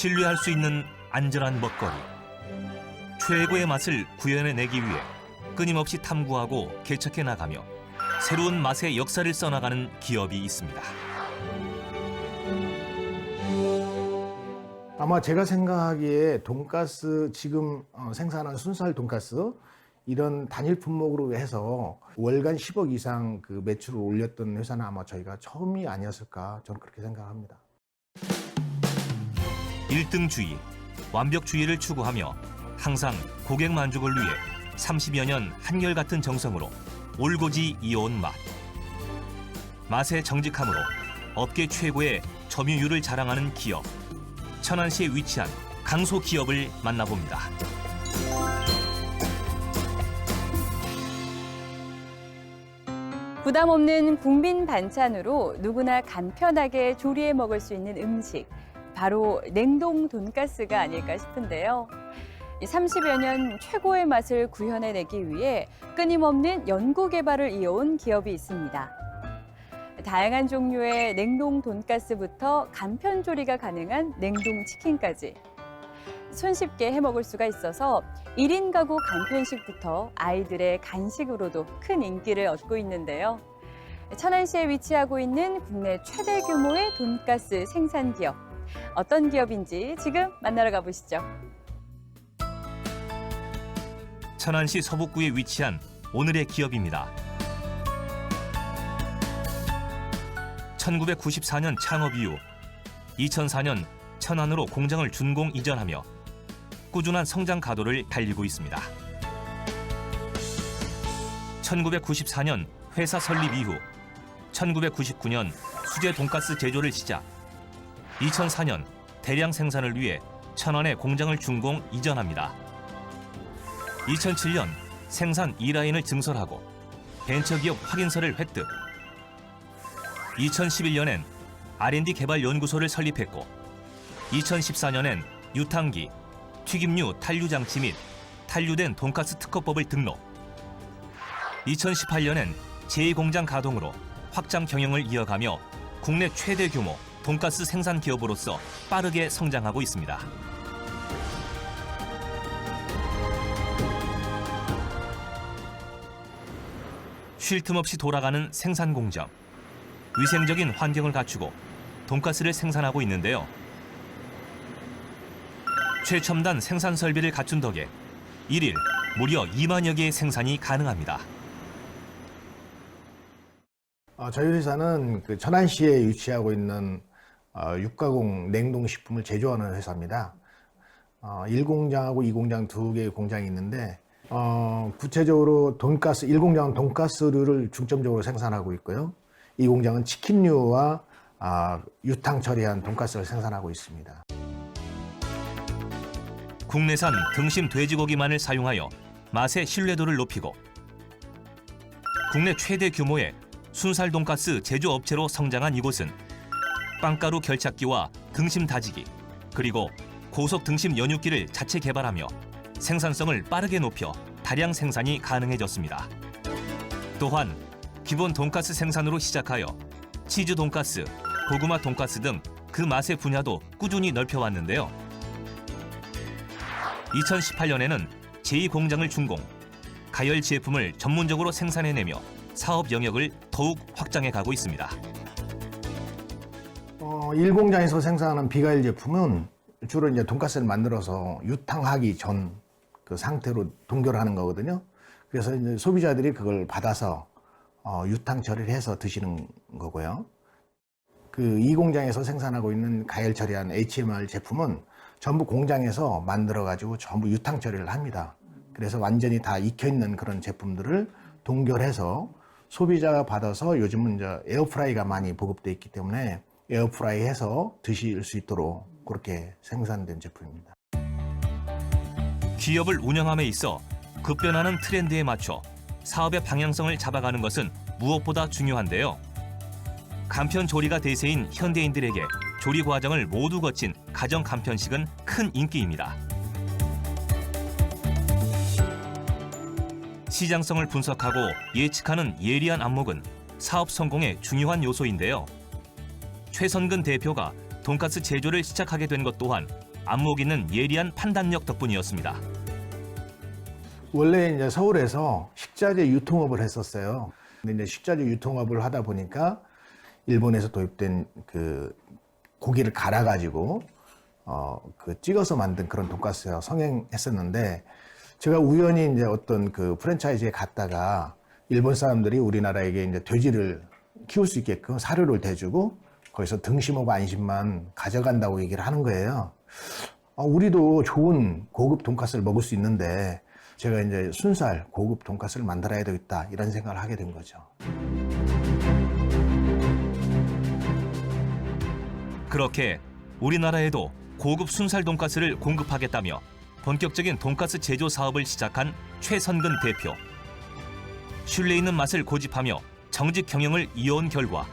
신뢰할 수 있는 안전한 먹거리. 최고의 맛을 구현해내기 위해 끊임없이 탐구하고 개척해 나가며 새로운 맛의 역사를 써나가는 기업이 있습니다. 아마 제가 생각하기에 돈가스 지금 어, 생산한 순살 돈가스 이런 단일 품목으로 해서 월간 10억 이상 그 매출을 올렸던 회사는 아마 저희가 처음이 아니었을까 저는 그렇게 생각합니다. 일등주의 완벽주의를 추구하며 항상 고객 만족을 위해 30여 년 한결같은 정성으로 올고지 이어온 맛. 맛의 정직함으로 업계 최고의 점유율을 자랑하는 기업. 천안시에 위치한 강소 기업을 만나봅니다. 부담 없는 국민 반찬으로 누구나 간편하게 조리해 먹을 수 있는 음식. 바로 냉동 돈가스가 아닐까 싶은데요. 30여 년 최고의 맛을 구현해내기 위해 끊임없는 연구 개발을 이어온 기업이 있습니다. 다양한 종류의 냉동 돈가스부터 간편 조리가 가능한 냉동 치킨까지 손쉽게 해 먹을 수가 있어서 1인 가구 간편식부터 아이들의 간식으로도 큰 인기를 얻고 있는데요. 천안시에 위치하고 있는 국내 최대 규모의 돈가스 생산 기업. 어떤 기업인지 지금 만나러 가보시죠. 천안시 서북구에 위치한 오늘의 기업입니다. 1994년 창업 이후 2004년 천안으로 공장을 준공 이전하며 꾸준한 성장 가도를 달리고 있습니다. 1994년 회사 설립 이후 1999년 수제 돈가스 제조를 시작 2004년 대량 생산을 위해 천안에 공장을 준공 이전합니다. 2007년 생산 2라인을 증설하고 벤처기업 확인서를 획득. 2011년엔 R&D 개발 연구소를 설립했고 2014년엔 유탕기, 튀김류 탄류 장치 및 탄류된 돈가스 특허법을 등록. 2018년엔 제2공장 가동으로 확장 경영을 이어가며 국내 최대 규모 돈가스 생산 기업으로서 빠르게 성장하고 있습니다. 쉴 틈 없이 돌아가는 생산 공정. 위생적인 환경을 갖추고 돈가스를 생산하고 있는데요. 최첨단 생산 설비를 갖춘 덕에 일일 무려 2만여 개의 생산이 가능합니다. 어, 저희 회사는 그 천안시에 위치하고 있는 어, 육가공 냉동식품을 제조하는 회사입니다. 어, 1공장하고 2공장 두 개의 공장이 있는데 어, 구체적으로 돈가스 1공장은 돈가스류를 중점적으로 생산하고 있고요. 2공장은 치킨류와 아, 유탕 처리한 돈가스를 생산하고 있습니다. 국내산 등심 돼지고기만을 사용하여 맛의 신뢰도를 높이고 국내 최대 규모의 순살 돈가스 제조업체로 성장한 이곳은 빵가루 결착기와 등심 다지기 그리고 고속 등심 연육기를 자체 개발하며 생산성을 빠르게 높여 다량 생산이 가능해졌습니다. 또한 기본 돈가스 생산으로 시작하여 치즈 돈가스, 고구마 돈가스 등 그 맛의 분야도 꾸준히 넓혀왔는데요. 2018년에는 제2공장을 준공, 가열 제품을 전문적으로 생산해내며 사업 영역을 더욱 확장해 가고 있습니다. 어, 1공장에서 생산하는 비가일 제품은 주로 이제 돈가스를 만들어서 유탕하기 전 그 상태로 동결하는 거거든요. 그래서 이제 소비자들이 그걸 받아서 어, 유탕 처리를 해서 드시는 거고요. 그 2공장에서 생산하고 있는 가열 처리한 HMR 제품은 전부 공장에서 만들어 가지고 전부 유탕 처리를 합니다. 그래서 완전히 다 익혀 있는 그런 제품들을 동결해서 소비자가 받아서 요즘은 이제 에어프라이가 많이 보급돼 있기 때문에 에어프라이 해서 드실 수 있도록 그렇게 생산된 제품입니다. 기업을 운영함에 있어 급변하는 트렌드에 맞춰 사업의 방향성을 잡아가는 것은 무엇보다 중요한데요. 간편 조리가 대세인 현대인들에게 조리 과정을 모두 거친 가정 간편식은 큰 인기입니다. 시장성을 분석하고 예측하는 예리한 안목은 사업 성공의 중요한 요소인데요. 최선근 대표가 돈가스 제조를 시작하게 된 것 또한 안목 있는 예리한 판단력 덕분이었습니다. 원래 이제 서울에서 식자재 유통업을 했었어요. 근데 이제 식자재 유통업을 하다 보니까 일본에서 도입된 그 고기를 갈아가지고 어그 찍어서 만든 그런 돈가스가 성행했었는데 제가 우연히 이제 어떤 그 프랜차이즈에 갔다가 일본 사람들이 우리나라에게 이제 돼지를 키울 수 있게끔 사료를 대주고 거기서 등심하고 안심만 가져간다고 얘기를 하는 거예요. 아, 우리도 좋은 고급 돈가스를 먹을 수 있는데 제가 이제 순살 고급 돈가스를 만들어야 되겠다 이런 생각을 하게 된 거죠. 그렇게 우리나라에도 고급 순살 돈가스를 공급하겠다며 본격적인 돈가스 제조 사업을 시작한 최선근 대표. 신뢰 있는 맛을 고집하며 정직 경영을 이어온 결과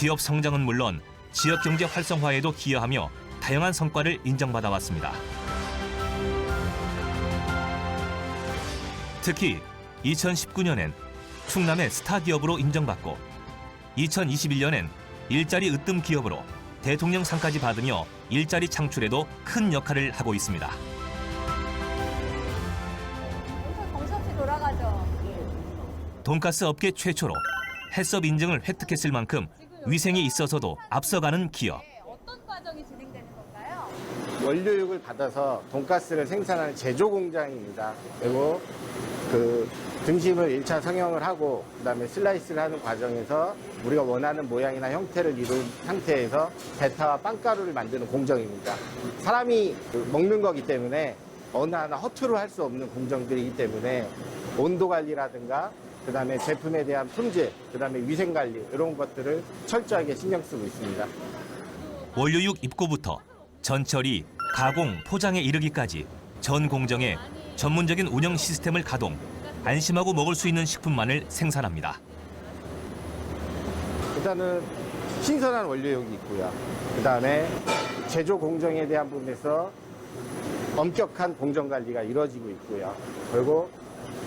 기업 성장은 물론 지역 경제 활성화에도 기여하며 다양한 성과를 인정받아 왔습니다. 특히 2019년엔 충남의 스타 기업으로 인정받고 2021년엔 일자리 으뜸 기업으로 대통령 상까지 받으며 일자리 창출에도 큰 역할을 하고 있습니다. 돈가스 업계 최초로 해썹 인증을 획득했을 만큼 위생에 있어서도 앞서가는 기업. 어떤 과정이 진행되는 건가요? 원료육을 받아서 돈가스를 생산하는 제조 공장입니다. 그리고 그 등심을 1차 성형을 하고 그다음에 슬라이스를 하는 과정에서 우리가 원하는 모양이나 형태를 이룬 상태에서 베타와 빵가루를 만드는 공정입니다. 사람이 그 먹는 거기 때문에 어느 하나 허투루 할 수 없는 공정들이기 때문에 온도 관리라든가 그 다음에 제품에 대한 품질, 그 다음에 위생 관리 이런 것들을 철저하게 신경 쓰고 있습니다. 원료육 입고부터 전처리, 가공, 포장에 이르기까지 전 공정에 전문적인 운영 시스템을 가동, 안심하고 먹을 수 있는 식품만을 생산합니다. 일단은 신선한 원료육이 있고요. 그 다음에 제조 공정에 대한 부분에서 엄격한 공정 관리가 이루어지고 있고요. 그리고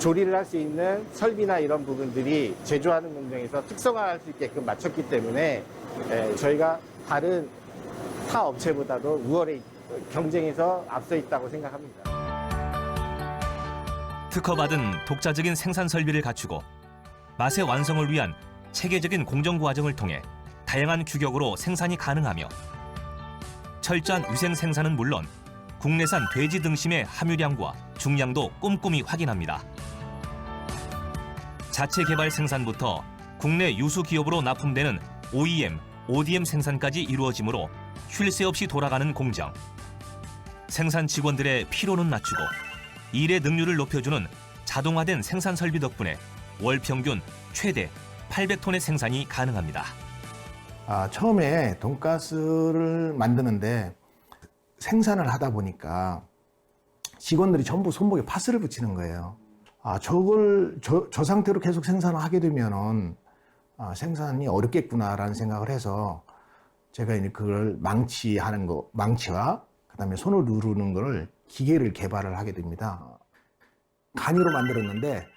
조리를 할 수 있는 설비나 이런 부분들이 제조하는 공정에서 특성화할 수 있게끔 맞췄기 때문에 에, 저희가 다른 타 업체보다도 우월에 경쟁에서 앞서 있다고 생각합니다. 특허받은 독자적인 생산 설비를 갖추고 맛의 완성을 위한 체계적인 공정 과정을 통해 다양한 규격으로 생산이 가능하며 철저한 위생 생산은 물론 국내산 돼지 등심의 함유량과 중량도 꼼꼼히 확인합니다. 자체 개발 생산부터 국내 유수 기업으로 납품되는 OEM, ODM 생산까지 이루어지므로 쉴 새 없이 돌아가는 공정. 생산 직원들의 피로는 낮추고 일의 능률을 높여주는 자동화된 생산 설비 덕분에 월 평균 최대 800톤의 생산이 가능합니다. 아, 처음에 돈가스를 만드는데 생산을 하다 보니까 직원들이 전부 손목에 파스를 붙이는 거예요. 아, 저걸 저, 저 상태로 계속 생산을 하게 되면은 아, 생산이 어렵겠구나라는 생각을 해서 제가 이제 그걸 망치하는 거, 망치와 그 다음에 손을 누르는 거를 기계를 개발을 하게 됩니다. 간이로 만들었는데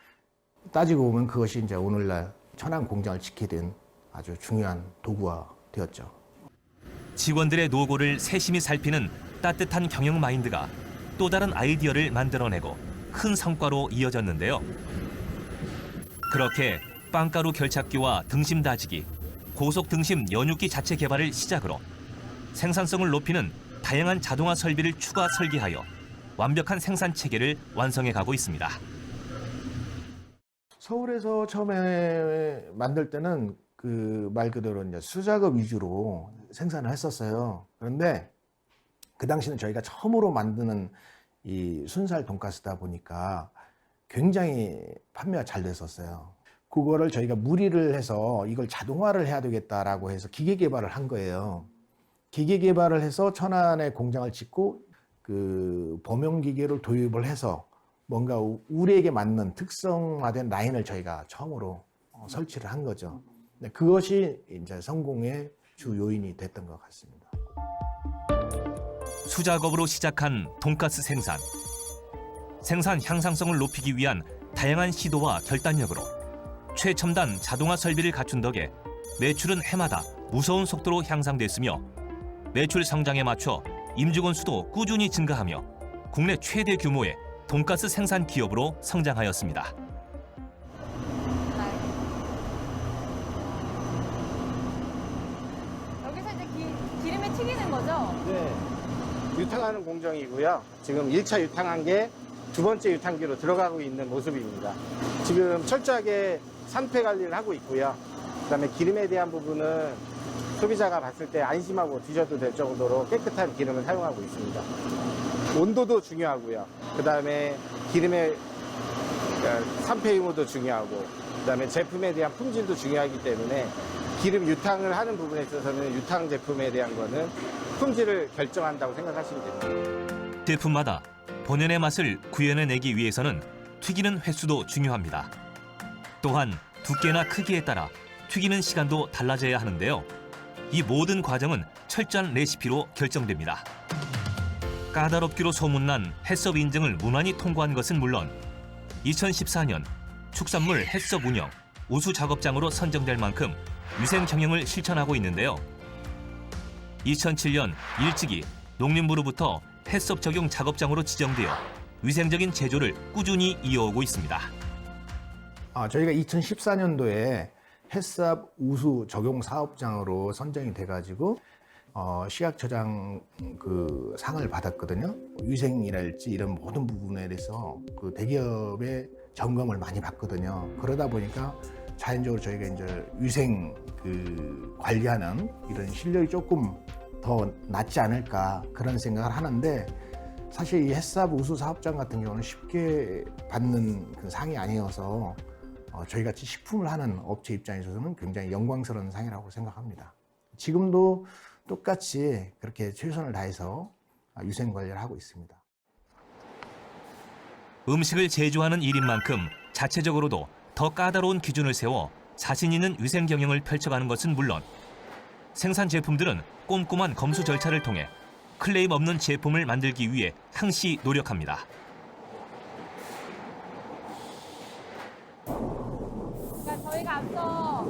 따지고 보면 그것이 이제 오늘날 천안 공장을 지키게 된 아주 중요한 도구가 되었죠. 직원들의 노고를 세심히 살피는 따뜻한 경영 마인드가 또 다른 아이디어를 만들어내고 큰 성과로 이어졌는데요. 그렇게 빵가루 결착기와 등심 다지기, 고속 등심 연육기 자체 개발을 시작으로 생산성을 높이는 다양한 자동화 설비를 추가 설계하여 완벽한 생산 체계를 완성해 가고 있습니다. 서울에서 처음에 만들 때는 그 말 그대로 이제 수작업 위주로 생산을 했었어요. 그런데 그 당시는 저희가 처음으로 만드는 이 순살 돈가스다 보니까 굉장히 판매가 잘 됐었어요. 그거를 저희가 무리를 해서 이걸 자동화를 해야 되겠다라고 해서 기계 개발을 한 거예요. 기계 개발을 해서 천안에 공장을 짓고 그 범용 기계를 도입을 해서 뭔가 우- 우리에게 맞는 특성화된 라인을 저희가 처음으로 어, 설치를 한 거죠. 네, 그것이 이제 성공의 주 요인이 됐던 것 같습니다. 수작업으로 시작한 돈가스 생산. 생산 향상성을 높이기 위한 다양한 시도와 결단력으로 최첨단 자동화 설비를 갖춘 덕에 매출은 해마다 무서운 속도로 향상됐으며 매출 성장에 맞춰 임직원 수도 꾸준히 증가하며 국내 최대 규모의 돈가스 생산 기업으로 성장하였습니다. 여기서 이제 기, 기름에 튀기는 거죠? 네. 유탕하는 공정이고요. 지금 1차 유탕한 게 두 번째 유탕기로 들어가고 있는 모습입니다. 지금 철저하게 상태 관리를 하고 있고요. 그다음에 기름에 대한 부분은 소비자가 봤을 때 안심하고 드셔도 될 정도로 깨끗한 기름을 사용하고 있습니다. 온도도 중요하고요. 그다음에 기름의 산패 유무도 중요하고 그다음에 제품에 대한 품질도 중요하기 때문에 기름 유탕을 하는 부분에 있어서는 유탕 제품에 대한 거는 품질을 결정한다고 생각하시면 됩니다. 제품마다 본연의 맛을 구현해내기 위해서는 튀기는 횟수도 중요합니다. 또한 두께나 크기에 따라 튀기는 시간도 달라져야 하는데요. 이 모든 과정은 철저한 레시피로 결정됩니다. 까다롭기로 소문난 해썹 인증을 무난히 통과한 것은 물론 2014년 축산물 해썹 운영 우수 작업장으로 선정될 만큼 위생 경영을 실천하고 있는데요. 2007년 일찍이 농림부로부터 해썹 적용 작업장으로 지정되어 위생적인 제조를 꾸준히 이어오고 있습니다. 아, 저희가 2014년도에 햇삽 우수 적용 사업장으로 선정이 돼가지고 어, 시각처장 그 상을 받았거든요. 위생이랄지 이런 모든 부분에 대해서 그 대기업의 점검을 많이 받거든요. 그러다 보니까 자연적으로 저희가 이제 위생 그 관리하는 이런 실력이 조금 더 낫지 않을까 그런 생각을 하는데 사실 이 햇삽 우수 사업장 같은 경우는 쉽게 받는 그 상이 아니어서 어, 저희 같이 식품을 하는 업체 입장에서는 굉장히 영광스러운 상이라고 생각합니다. 지금도 똑같이 그렇게 최선을 다해서 아, 위생 관리를 하고 있습니다. 음식을 제조하는 일인 만큼 자체적으로도 더 까다로운 기준을 세워 자신 있는 위생 경영을 펼쳐가는 것은 물론 생산 제품들은 꼼꼼한 검수 절차를 통해 클레임 없는 제품을 만들기 위해 항시 노력합니다. 그러니까 저희가 앞서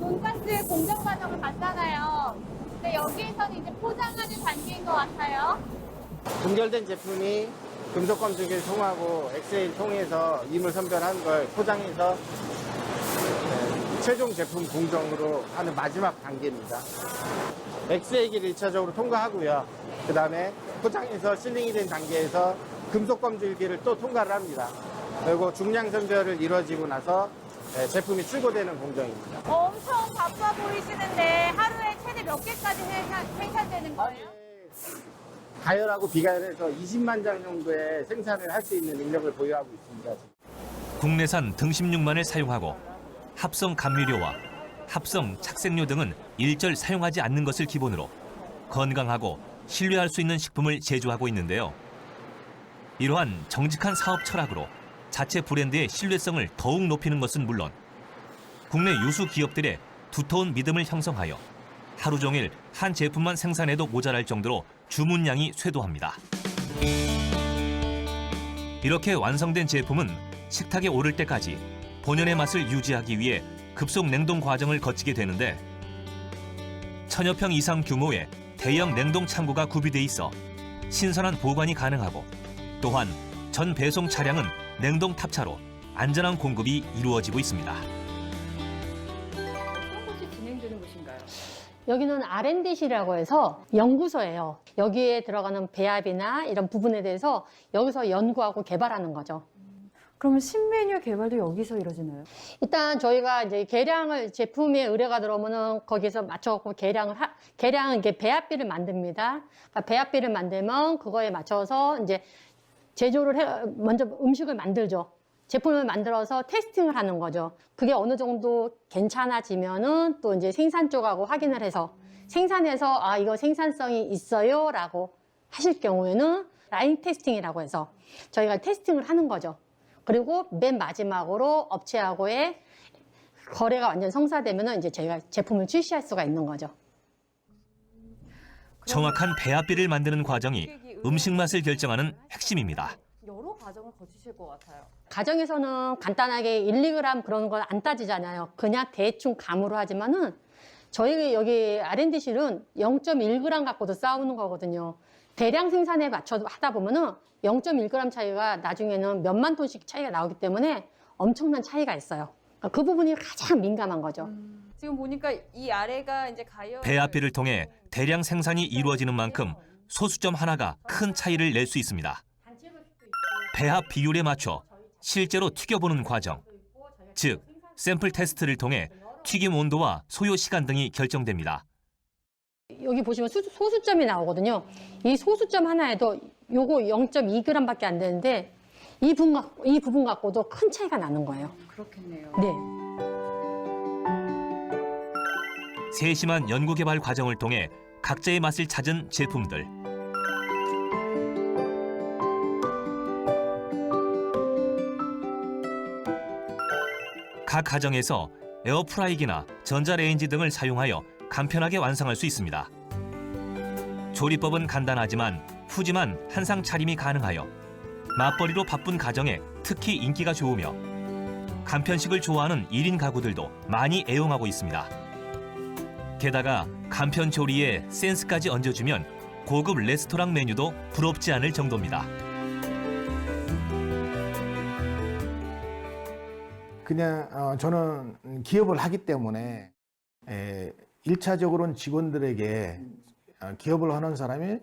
돈가스 공정 과정을 봤잖아요. 근데 여기에서는 이제 포장하는 단계인 것 같아요. 분결된 제품이 금속 검증기를 통하고 엑세일 통해서 이물 선별한 걸 포장해서 네, 최종 제품 공정으로 하는 마지막 단계입니다. 엑세일기를 1차적으로 통과하고요. 그 다음에 포장해서 실링이 된 단계에서 금속 검증기를 또 통과를 합니다. 그리고 중량 선별을 이루어지고 나서 네, 제품이 출고되는 공정입니다. 엄청 바빠 보이시는데 하루에 최대 몇 개까지 생산, 생산되는 거예요? 가열하고 비가열해서 20만 장 정도의 생산을 할 수 있는 능력을 보유하고 있습니다. 국내산 등심육만을 사용하고 합성 감미료와 합성 착색료 등은 일절 사용하지 않는 것을 기본으로 건강하고 신뢰할 수 있는 식품을 제조하고 있는데요. 이러한 정직한 사업 철학으로 자체 브랜드의 신뢰성을 더욱 높이는 것은 물론 국내 유수 기업들의 두터운 믿음을 형성하여 하루 종일 한 제품만 생산해도 모자랄 정도로 주문량이 쇄도합니다. 이렇게 완성된 제품은 식탁에 오를 때까지 본연의 맛을 유지하기 위해 급속 냉동 과정을 거치게 되는데 천여 평 이상 규모의 대형 냉동 창고가 구비돼 있어 신선한 보관이 가능하고 또한 전 배송 차량은 냉동 탑차로 안전한 공급이 이루어지고 있습니다. 여기는 R&D실이라고 해서 연구소예요. 여기에 들어가는 배합이나 이런 부분에 대해서 여기서 연구하고 개발하는 거죠. 그러면 신메뉴 개발도 여기서 이루어지나요? 일단 저희가 이제 계량을 제품에 의뢰가 들어오면은 거기서 맞춰갖고 계량을 하, 계량은 이게 배합비를 만듭니다. 그러니까 배합비를 만들면 그거에 맞춰서 이제 제조를 해 먼저 음식을 만들죠. 제품을 만들어서 테스팅을 하는 거죠. 그게 어느 정도 괜찮아지면은 또 이제 생산 쪽하고 확인을 해서 생산해서 아 이거 생산성이 있어요 라고 하실 경우에는 라인 테스팅이라고 해서 저희가 테스팅을 하는 거죠. 그리고 맨 마지막으로 업체하고의 거래가 완전 성사되면은 이제 저희가 제품을 출시할 수가 있는 거죠. 정확한 배합비를 만드는 과정이 음식 맛을 결정하는 핵심입니다. 여러 과정을 거치실 것 같아요. 가정에서는 간단하게 1, 2g 그런 건 안 따지잖아요. 그냥 대충 감으로 하지만은 저희 여기 R&D실은 0.1g 갖고도 싸우는 거거든요. 대량 생산에 맞춰 하다 보면은 0.1g 차이가 나중에는 몇만 톤씩 차이가 나오기 때문에 엄청난 차이가 있어요. 그러니까 그 부분이 가장 민감한 거죠. 지금 보니까 이 아래가 이제 가열 배합비를 통해 대량 생산이 이루어지는 만큼 소수점 하나가 큰 차이를 낼 수 있습니다. 배합 비율에 맞춰 실제로 튀겨보는 과정, 즉 샘플 테스트를 통해 튀김 온도와 소요 시간 등이 결정됩니다. 여기 보시면 수- 소수점이 나오거든요. 이 소수점 하나에도 요거 0.2g밖에 안 되는데 이 부분, 갖- 이 부분 갖고도 큰 차이가 나는 거예요. 그렇겠네요. 네. 세심한 연구 개발 과정을 통해 각자의 맛을 찾은 제품들. 각 가정에서 에어프라이기나 전자레인지 등을 사용하여 간편하게 완성할 수 있습니다. 조리법은 간단하지만 푸짐한 한상 차림이 가능하여 맞벌이로 바쁜 가정에 특히 인기가 좋으며 간편식을 좋아하는 1인 가구들도 많이 애용하고 있습니다. 게다가 간편 조리에 센스까지 얹어주면 고급 레스토랑 메뉴도 부럽지 않을 정도입니다. 그냥 어, 저는 기업을 하기 때문에 에, 1차적으로는 직원들에게 어, 기업을 하는 사람이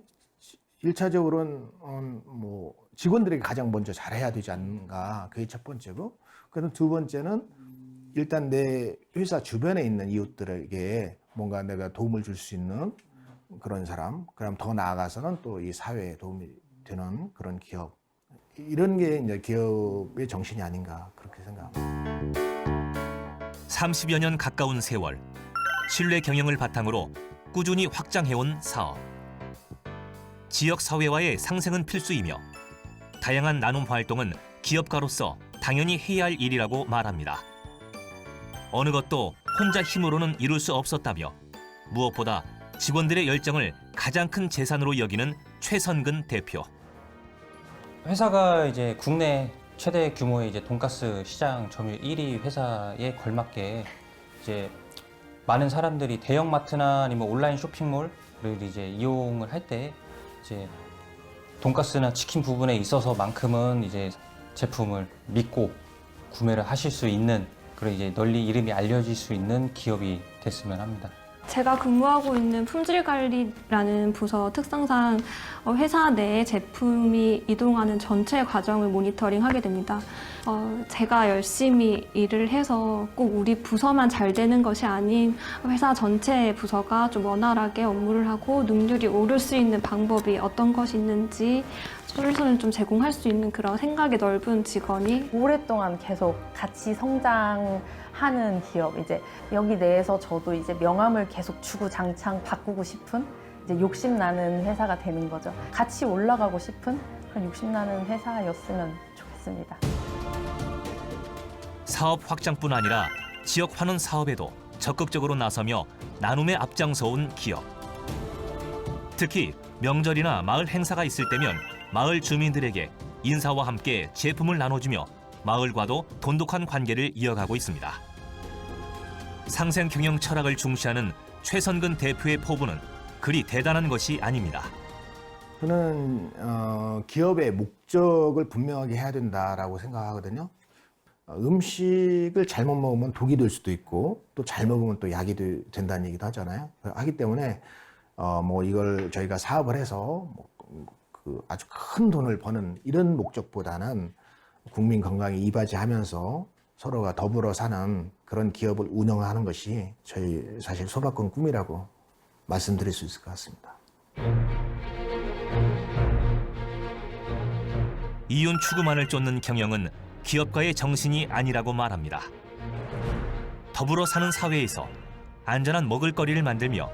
1차적으로는 어, 뭐 직원들에게 가장 먼저 잘해야 되지 않는가 그게 첫 번째고 그다음 두 번째는 일단 내 회사 주변에 있는 이웃들에게 뭔가 내가 도움을 줄 수 있는 그런 사람 그럼 더 나아가서는 또 이 사회에 도움이 되는 그런 기업 이런 게 이제 기업의 정신이 아닌가 그렇게 생각합니다. 30여 년 가까운 세월, 신뢰 경영을 바탕으로 꾸준히 확장해온 사업. 지역 사회와의 상생은 필수이며 다양한 나눔 활동은 기업가로서 당연히 해야 할 일이라고 말합니다. 어느 것도 혼자 힘으로는 이룰 수 없었다며 무엇보다 직원들의 열정을 가장 큰 재산으로 여기는 최선근 대표. 회사가 이제 국내 최대 규모의 이제 돈가스 시장 점유율 1위 회사에 걸맞게 이제 많은 사람들이 대형 마트나 아니면 온라인 쇼핑몰을 이제 이용을 할 때 이제 돈가스나 치킨 부분에 있어서만큼은 이제 제품을 믿고 구매를 하실 수 있는 그런 이제 널리 이름이 알려질 수 있는 기업이 됐으면 합니다. 제가 근무하고 있는 품질관리라는 부서 특성상 어, 회사 내에 제품이 이동하는 전체 과정을 모니터링하게 됩니다. 어, 제가 열심히 일을 해서 꼭 우리 부서만 잘 되는 것이 아닌 회사 전체 부서가 좀 원활하게 업무를 하고 능률이 오를 수 있는 방법이 어떤 것이 있는지 솔루션을 좀 제공할 수 있는 그런 생각이 넓은 직원이 오랫동안 계속 같이 성장 하는 기업 이제 여기 내에서 저도 이제 명함을 계속 주고 장창 바꾸고 싶은 이제 욕심 나는 회사가 되는 거죠. 같이 올라가고 싶은 그런 욕심 나는 회사였으면 좋겠습니다. 사업 확장뿐 아니라 지역 환원 사업에도 적극적으로 나서며 나눔에 앞장서온 기업. 특히 명절이나 마을 행사가 있을 때면 마을 주민들에게 인사와 함께 제품을 나눠주며 마을과도 돈독한 관계를 이어가고 있습니다. 상생 경영 철학을 중시하는 최선근 대표의 포부는 그리 대단한 것이 아닙니다. 저는 어, 기업의 목적을 분명하게 해야 된다라고 생각하거든요. 어, 음식을 잘못 먹으면 독이 될 수도 있고 또 잘 먹으면 또 약이 되- 된다는 얘기도 하잖아요. 하기 때문에 어, 뭐 이걸 저희가 사업을 해서 뭐, 그 아주 큰 돈을 버는 이런 목적보다는 국민 건강에 이바지하면서 서로가 더불어 사는 그런 기업을 운영하는 것이 저희 사실 소박한 꿈이라고 말씀드릴 수 있을 것 같습니다. 이윤 추구만을 쫓는 경영은 기업가의 정신이 아니라고 말합니다. 더불어 사는 사회에서 안전한 먹을거리를 만들며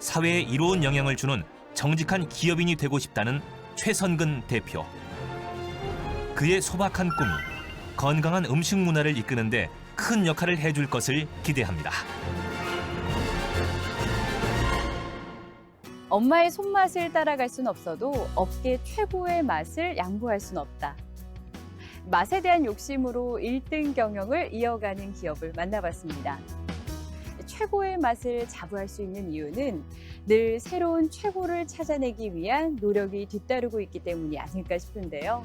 사회에 이로운 영향을 주는 정직한 기업인이 되고 싶다는 최선근 대표. 그의 소박한 꿈이 건강한 음식 문화를 이끄는데 큰 역할을 해줄 것을 기대합니다. 엄마의 손맛을 따라갈 순 없어도 업계 최고의 맛을 양보할 순 없다. 맛에 대한 욕심으로 1등 경영을 이어가는 기업을 만나봤습니다. 최고의 맛을 자부할 수 있는 이유는 늘 새로운 최고를 찾아내기 위한 노력이 뒤따르고 있기 때문이 아닐까 싶은데요.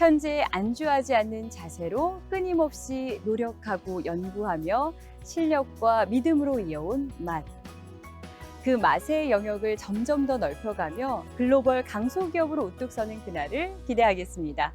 현재 안주하지 않는 자세로 끊임없이 노력하고 연구하며 실력과 믿음으로 이어온 맛. 그 맛의 영역을 점점 더 넓혀가며 글로벌 강소기업으로 우뚝 서는 그날을 기대하겠습니다.